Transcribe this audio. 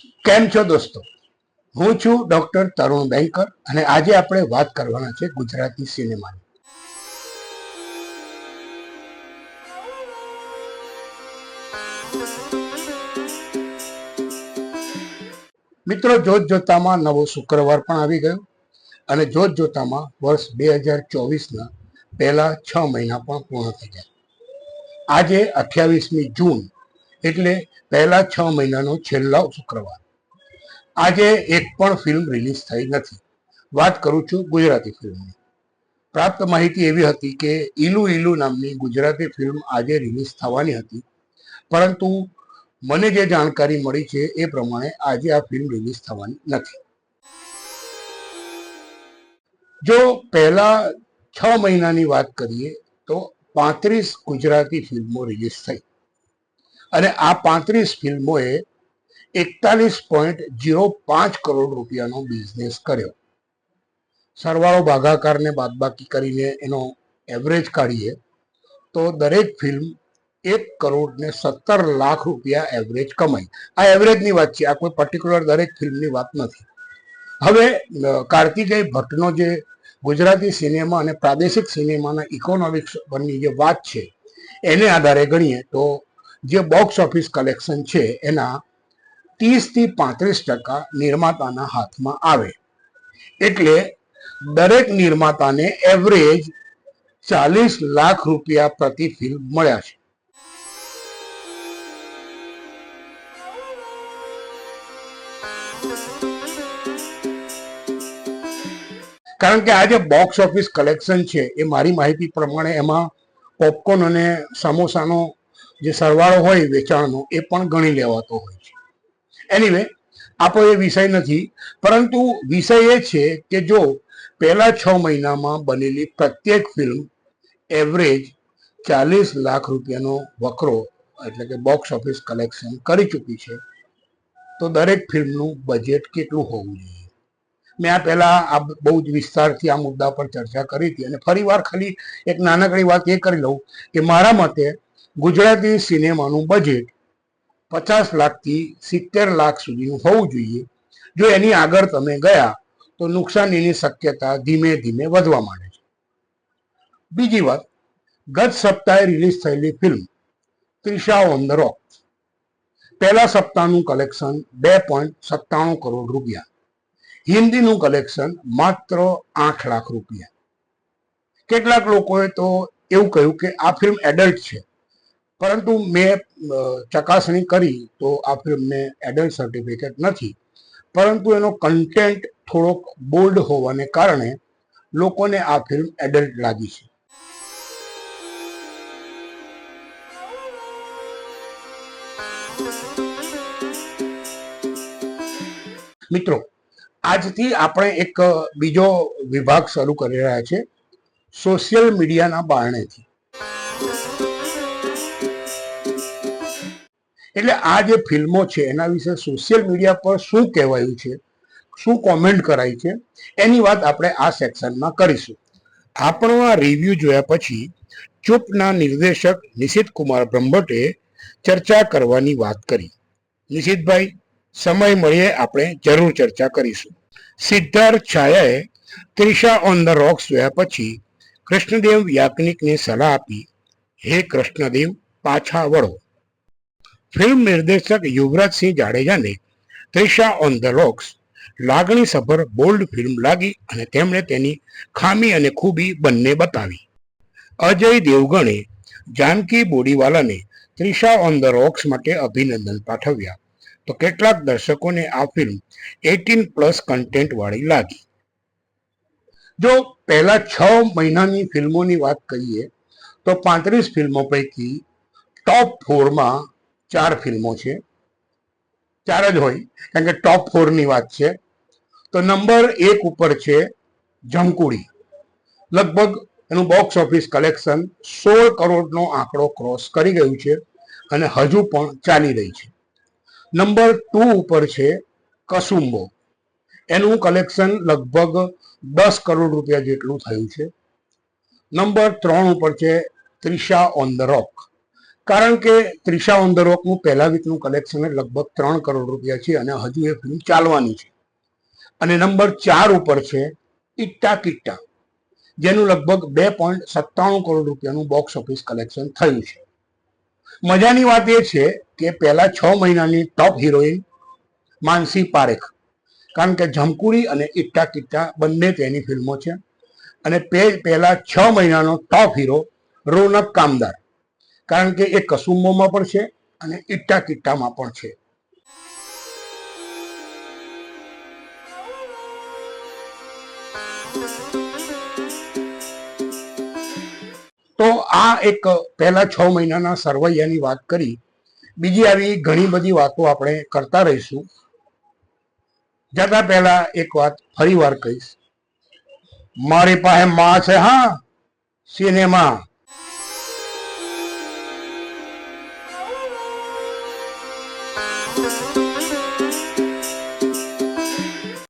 કેમ છો દોસ્તો? હું છું ડોક્ટર તરુણ બેંકર અને આજે આપણે વાત કરવાના છે ગુજરાતી સિનેમાની. મિત્રો જોત જોતામાં નવો શુક્રવાર પણ આવી ગયો અને જોત જોતામાં વર્ષ બે હજાર ચોવીસના પહેલા છ મહિના પણ પૂર્ણ થઈ ગયા. આજે અઠ્યાવીસમી જૂન એટલે પહેલા છ મહિનાનો છેલ્લો શુક્રવાર. આજે એક પણ ફિલ્મ રિલીઝ થઈ નથી. વાત કરું છું ગુજરાતી ફિલ્મની પ્રાપ્ત માહિતી એવી હતી કે ઈલુ ઈલુ નામની ગુજરાતી ફિલ્મ આજે રિલીઝ થવાની હતી. પરંતુ મને જે જાણકારી મળી છે એ પ્રમાણે આજે આ ફિલ્મ રિલીઝ થવાની નથી. જો પહેલા છ મહિનાની વાત કરીએ તો પાંત્રીસ ગુજરાતી ફિલ્મો રિલીઝ થઈ. અને આ પાંત્રીસ ફિલ્મોએ એકતાલીસ પોઈન્ટ જીરો પાંચ કરોડ રૂપિયાનો બિઝનેસ કર્યો. સરવાળો ભાગાકારને બાદબાકી કરીને એનો એવરેજ કાઢીએ, તો દરેક ફિલ્મ એક કરોડ ને સત્તર લાખ રૂપિયા એવરેજ કમાઈ આ એવરેજની વાત છે, આ કોઈ પર્ટિક્યુલર દરેક ફિલ્મની વાત નથી. હવે કાર્તિકેય ભટ્ટનો જે ગુજરાતી સિનેમા અને પ્રાદેશિક સિનેમાના ઇકોનોમિક્સ પરની જે વાત છે, એને આધારે ગણીએ તો જે બોક્સ ઓફિસ કલેક્શન છે, એના ત્રીસથી પાંત્રીસ ટકા નિર્માતાના હાથમાં આવે. એટલે દરેક નિર્માતાને એવરેજ ચાલીસ લાખ રૂપિયા પ્રતિ ફિલ્મ મળ્યા છે. કારણ કે આ જે બોક્સ ઓફિસ કલેક્શન છે, એ મારી માહિતી પ્રમાણે એમાં પોપકોર્ન અને સમોસાનો જે સરવાળો હોય વેચાણનો, એ પણ ગણી લેવાતો હોય છે. એનીવે આપણો એ વિષય નથી, પરંતુ વિષય એ છે કે જો પહેલા છ મહિનામાં બનેલી પ્રત્યેક ફિલ્મ એવરેજ ચાલીસ લાખ રૂપિયાનો વકરો, એટલે કે બોક્સ ઓફિસ કલેક્શન કરી ચૂકી છે, તો દરેક ફિલ્મનું બજેટ કેટલું હોવું જોઈએ? મેં આ પહેલાં આ બહુ જ વિસ્તારથી આ મુદ્દા પર ચર્ચા કરી હતી અને ફરીવાર ખાલી એક નાનકડી વાત એ કરી લઉં કે મારા મતે ગુજરાતી સિનેમાનું બજેટ પચાસ લાખથી સિત્તેર લાખ સુધીનું હોવું જોઈએ. જો એની આગળ તમે ગયા, તો નુકસાનીની શક્યતા ધીમે ધીમે વધવા માંડે છે. બીજી વાત, ગત સપ્તાહે રિલીઝ થયેલી film Trisha on the rock પહેલા સપ્તાહનું કલેક્શન બે પોઈન્ટ સત્તાણું કરોડ રૂપિયા. હિન્દીનું કલેક્શન માત્ર આઠ લાખ રૂપિયા. કેટલાક લોકોએ તો એવું કહ્યું કે આ ફિલ્મ એડલ્ટ છે. પરંતુ મેં ચકાસણી કરી તો આ ફિલ્મને એડલ્ટ સર્ટિફિકેટ નથી. પરંતુ એનો કન્ટેન્ટ થોડોક બોલ્ડ હોવાને કારણે લોકોને આ ફિલ્મ એડલ્ટ લાગી છે. મિત્રો, આજથી આપણે એક બીજો વિભાગ શરૂ કરી રહ્યા છે સોશિયલ મીડિયાના બારણેથી. એટલે આ જે ફિલ્મો છે, એના વિશે સોશિયલ મીડિયા પર શું કહેવાયું છે, શું કોમેન્ટ કરાય છે, એની વાત આપણે આ સેક્શનમાં કરીશું. આપણો આ રિવ્યુ જોયા પછી ચૂપના નિર્દેશક નિશિત કુમાર બ્રહ્મભટ્ટે ચર્ચા કરવાની વાત કરી. નિશિતભાઈ, સમય મળીએ, આપણે જરૂર ચર્ચા કરીશું. સિદ્ધાર્થ છાયાએ ત્રિષા ઓન ધ રોક્સ જોયા પછી કૃષ્ણદેવ યાજ્ઞિકને સલાહ આપી, હે કૃષ્ણદેવ, પાછા વળો. ફિલ્મ નિર્દેશક યુવરાજસિંહ જાડેજાને ત્રિષા ઓન ધ રોક્સ લાગણીસભર બોલ્ડ ફિલ્મ લાગી અને તેમણે તેની ખામી અને ખૂબી બંને બતાવી. અજય દેવગણે જાનકી બોડીવાલાને ત્રિષા ઓન ધ રોક્સ માટે અભિનંદન પાઠવ્યા. તો કેટલાક દર્શકોને આ ફિલ્મ એટીન પ્લસ કન્ટેન્ટ વાળી લાગી. જો પહેલા છ મહિનાની ફિલ્મોની વાત કરીએ, તો પાંત્રીસ ફિલ્મો પૈકી ટોપ ફોરમાં ચાર ફિલ્મો છે. ચાર જ હોય. કારણ કે ટોપ ફોરની વાત છે. તો નંબર એક ઉપર છે જમકુડી લગભગ એનું બોક્સ ઓફિસ કલેક્શન સોળ કરોડનો આંકડો ક્રોસ કરી ગયું છે અને હજુ પણ ચાલી રહી છે. નંબર ટુ ઉપર છે કસુંબો. એનું કલેક્શન લગભગ દસ કરોડ રૂપિયા જેટલું થયું છે. નંબર ત્રણ ઉપર છે ત્રિષા ઓન ધ રોક કારણ કે ત્રિષા ઓન ધ રોકનું પહેલા વીકનું કલેક્શન લગભગ ત્રણ કરોડ રૂપિયા છે અને હજુ એ ફિલ્મ ચાલવાની છે. અને નંબર ચાર ઉપર છે ઇટ્ટા કિટ્ટા, જેનું લગભગ બે પોઈન્ટ સત્તાણું કરોડ રૂપિયાનું બોક્સ ઓફિસ કલેક્શન થયું છે. મજાની વાત એ છે કે પહેલા છ મહિનાની ટોપ હિરોઈન માનસી પારેખ, કારણ કે ઝમકુરી અને ઇટ્ટા કિટ્ટા બંને તેની ફિલ્મો છે. અને પહેલા છ મહિનાનો ટોપ હીરો રોનક કામદાર કારણ કે એ કસુંબોમાં પણ છે અને ઇટ્ટા કિટ્ટામાં પણ છે. તો આ એક પહેલા છ મહિનાના સરવૈયાની વાત કરી. બીજી આવી ઘણી બધી વાતો આપણે કરતા રહીશું. જતા પહેલા એક વાત ફરી વાર કહીશ. મારી પાસે માં છે, હા, સિનેમા.